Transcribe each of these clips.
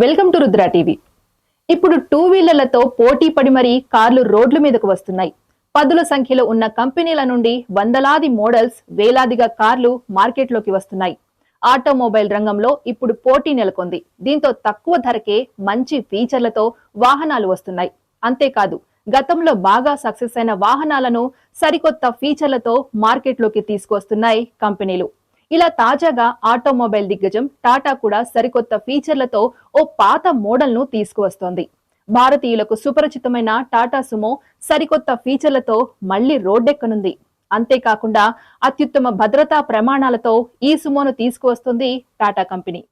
Welcome to Rudra TV. ఇప్పుడు two వీలర్లతో పోటీ పడి మరీ కార్లు రోడ్ల మీదకు వస్తున్నాయి. పదుల సంఖ్యలో ఉన్న కంపెనీల నుండి వందలాది మోడల్స్ వేలాదిగా కార్లు మార్కెట్లోకి వస్తున్నాయి. ఆటోమొబైల్ రంగంలో ఇప్పుడు పోటీ నెలకొంది. దీంతో తక్కువ ధరకే మంచి ఫీచర్లతో వాహనాలు వస్తున్నాయి. అంతేకాదు గతంలో బాగా సక్సెస్ అయిన వాహనాలను సరికొత్త ఫీచర్లతో మార్కెట్లోకి తీసుకొస్తున్నాయి కంపెనీలు. ఇలా తాజాగా ఆటోమొబైల్ దిగ్గజం టాటా కూడా సరికొత్త ఫీచర్లతో ఓ పాత మోడల్ను తీసుకువస్తోంది. భారతీయులకు సుపరిచితమైన టాటా సుమో సరికొత్త ఫీచర్లతో మళ్ళీ రోడ్డెక్కనుంది. అంతేకాకుండా అత్యుత్తమ భద్రతా ప్రమాణాలతో ఈ సుమోను తీసుకువస్తుంది టాటా కంపెనీ.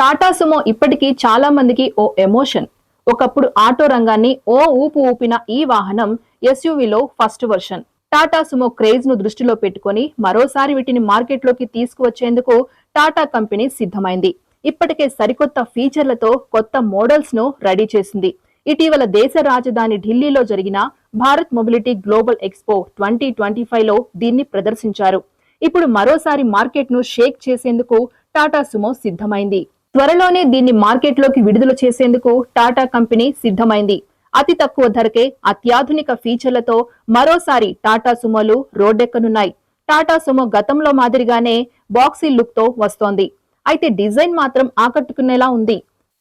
టాటా సుమో ఇప్పటికీ చాలా మందికి ఓ ఎమోషన్. ఒకప్పుడు ఆటో రంగాన్ని ఓ ఊపు ఊపిన ఈ వాహనం ఎస్యూవీలో ఫస్ట్ వర్షన్ టాటా సుమో క్రేజ్ను దృష్టిలో పెట్టుకొని మరోసారి వీటిని మార్కెట్లోకి తీసుకువచ్చేందుకు టాటా కంపెనీ సిద్ధమైంది. ఇప్పటికే సరికొత్త ఫీచర్లతో కొత్త మోడల్స్ను రెడీ చేసింది. ఇటీవల దేశ రాజధాని ఢిల్లీలో జరిగిన Bharat mobility global expo twenty twenty ఫైవ్లో దీన్ని ప్రదర్శించారు. ఇప్పుడు మరోసారి మార్కెట్ను షేక్ చేసేందుకు టాటా సుమో సిద్ధమైంది. త్వరలోనే దీన్ని మార్కెట్లోకి విడుదల చేసేందుకు టాటా కంపెనీ సిద్ధమైంది. అతి తక్కువ ధరకే అత్యాధునిక ఫీచర్లతో మరోసారి టాటా సుమోలు రోడ్డెక్కనున్నాయి. టాటా సుమో గతంలో మాదిరిగానే బాక్సీ లుక్తో వస్తోంది. అయితే డిజైన్ మాత్రం ఆకట్టుకునేలా ఉంది.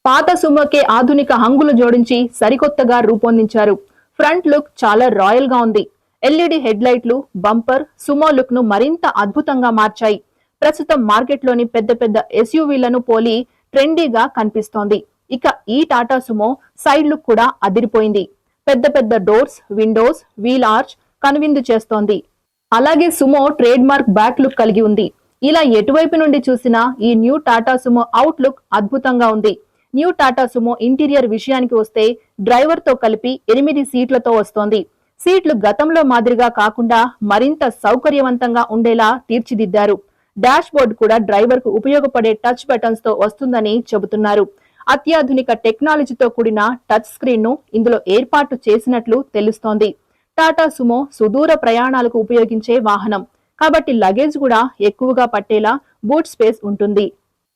పాత సుమోకే ఆధునిక హంగులు జోడించి సరికొత్తగా రూపొందించారు. ఫ్రంట్ లుక్ చాలా రాయల్గా ఉంది. ఎల్ఈడి హెడ్ లైట్లు బంపర్ సుమో లుక్ను మరింత అద్భుతంగా మార్చాయి. ప్రస్తుతం మార్కెట్లోని పెద్ద పెద్ద ఎస్యూవీలను పోలి ట్రెండీగా కనిపిస్తోంది. ఇక ఈ టాటా సుమో సైడ్ లుక్ కూడా అదిరిపోయింది. పెద్ద పెద్ద డోర్స్ విండోస్ వీల్ ఆర్చ్ కనువిందు చేస్తోంది. అలాగే Sumo trade mark back look కలిగి ఉంది. ఇలా ఎటువైపు నుండి చూసినా ఈ new Tata Sumo out look అద్భుతంగా ఉంది. న్యూ టాటా సుమో ఇంటీరియర్ విషయానికి వస్తే డ్రైవర్తో కలిపి ఎనిమిది సీట్లతో వస్తోంది. సీట్లు గతంలో మాదిరిగా కాకుండా మరింత సౌకర్యవంతంగా ఉండేలా తీర్చిదిద్దారు. డాష్ బోర్డ్ కూడా డ్రైవర్కు ఉపయోగపడే టచ్ బటన్స్తో వస్తుందని చెబుతున్నారు. అత్యాధునిక టెక్నాలజీతో కూడిన టచ్ స్క్రీన్ను ఇందులో ఏర్పాటు చేసినట్లు తెలుస్తోంది. టాటా సుమో సుదూర ప్రయాణాలకు ఉపయోగించే వాహనం. కాబట్టి లగేజ్ కూడా ఎక్కువగా పట్టేలా బూట్ స్పేస్ ఉంటుంది.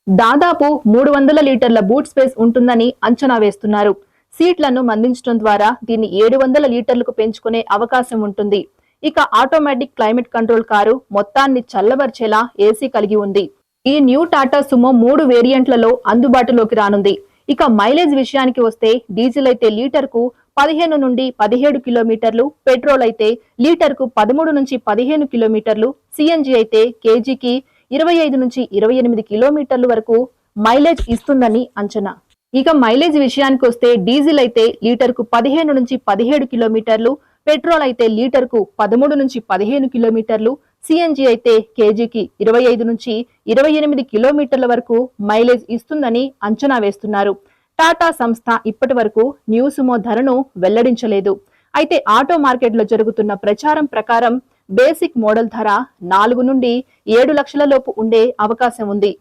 దాదాపు మూడు వందల లీటర్ల బూట్ స్పేస్ ఉంటుందని అంచనా వేస్తున్నారు. సీట్లను మందించడం ద్వారా దీన్ని ఏడు వందల లీటర్లకు పెంచుకునే అవకాశం ఉంటుంది. ఇక ఆటోమేటిక్ క్లైమేట్ కంట్రోల్ కారు మొత్తాన్ని చల్లబర్చేలా ఏసీ కలిగి ఉంది. ఈ న్యూ టాటా సుమో మూడు వేరియంట్లలో అందుబాటులోకి రానుంది. ఇక మైలేజ్ విషయానికి వస్తే డీజిల్ అయితే లీటర్కు పదిహేను నుండి పదిహేడు కిలోమీటర్లు పెట్రోల్ అయితే లీటర్కు పదమూడు నుంచి పదిహేను కిలోమీటర్లు సిఎన్జి అయితే కేజీకి ఇరవై ఐదు నుంచి ఇరవై ఎనిమిది కిలోమీటర్ల వరకు మైలేజ్ ఇస్తుందని అంచనా. ఇక మైలేజ్ విషయానికి వస్తే డీజిల్ అయితే లీటర్కు పదిహేను నుంచి పదిహేడు కిలోమీటర్లు పెట్రోల్ అయితే లీటర్కు పదమూడు నుంచి పదిహేను కిలోమీటర్లు సిఎన్జి అయితే కేజీకి ఇరవై ఐదు నుంచి ఇరవై ఎనిమిది కిలోమీటర్ల వరకు మైలేజ్ ఇస్తుందని అంచనా వేస్తున్నారు. టాటా సంస్థ ఇప్పటి వరకు న్యూ సుమో ధరను వెల్లడించలేదు. అయితే ఆటో మార్కెట్లో జరుగుతున్న ప్రచారం ప్రకారం బేసిక్ మోడల్ ధర నాలుగు నుండి ఏడు లక్షల లోపు ఉండే అవకాశం ఉంది.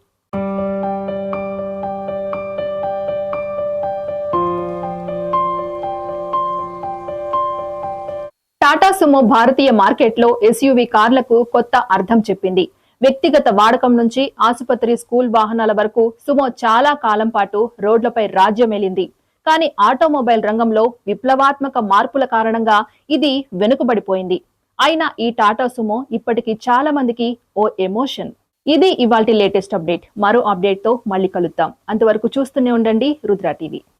టాటా సుమో భారతీయ మార్కెట్లో ఎస్యూవీ కార్లకు కొత్త అర్థం చెప్పింది. వ్యక్తిగత వాడకం నుంచి ఆసుపత్రి స్కూల్ వాహనాల వరకు సుమో చాలా కాలం పాటు రోడ్లపై రాజ్యమేలింది. కానీ ఆటోమొబైల్ రంగంలో విప్లవాత్మక మార్పుల కారణంగా ఇది వెనుకబడిపోయింది. అయినా ఈ టాటా సుమో ఇప్పటికీ చాలా మందికి ఓ ఎమోషన్. ఇది ఇవాల్టి లేటెస్ట్ అప్డేట్. మరో అప్డేట్తో మళ్ళీ కలుద్దాం. అంతవరకు చూస్తూనే ఉండండి రుద్రా టీవీ.